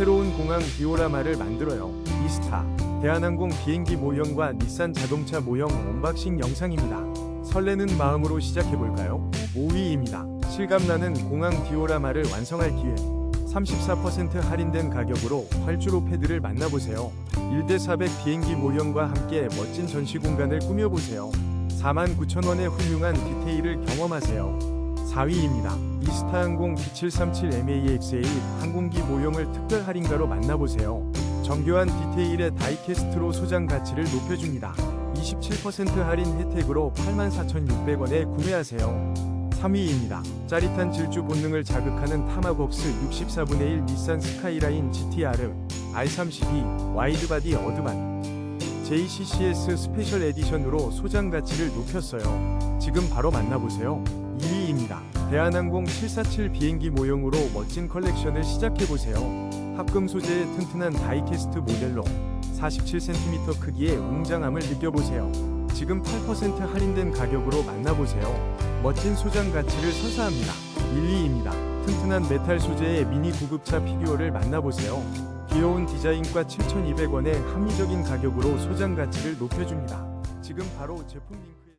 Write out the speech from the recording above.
새로운 공항 디오라마를 만들어요. 이스타 대한항공 비행기 모형과 닛산 자동차 모형 언박싱 영상입니다. 설레는 마음으로 시작해볼까요? 5위입니다. 실감나는 공항 디오라마를 완성할 기회. 34% 할인된 가격으로 활주로 패드를 만나보세요. 1대400 비행기 모형과 함께 멋진 전시 공간을 꾸며보세요. 49,000원의 훌륭한 디테일을 경험하세요. 4위입니다. 이스타항공 B737MAXA 항공기 모형을 특별 할인가로 만나보세요. 정교한 디테일의 다이캐스트로 소장 가치를 높여줍니다. 27% 할인 혜택으로 84,600원에 구매하세요. 3위입니다. 짜릿한 질주 본능을 자극하는 타마복스 64분의 1 닛산 스카이라인 GTR R32 와이드바디 어드반 JCCS 스페셜 에디션으로 소장 가치를 높였어요. 지금 바로 만나보세요. 2위입니다. 대한항공 747 비행기 모형으로 멋진 컬렉션을 시작해보세요. 합금 소재의 튼튼한 다이캐스트 모델로 47cm 크기의 웅장함을 느껴보세요. 지금 8% 할인된 가격으로 만나보세요. 멋진 소장 가치를 선사합니다. 1위입니다. 튼튼한 메탈 소재의 미니 구급차 피규어를 만나보세요. 귀여운 디자인과 7,200원의 합리적인 가격으로 소장 가치를 높여줍니다. 지금 바로 제품 링크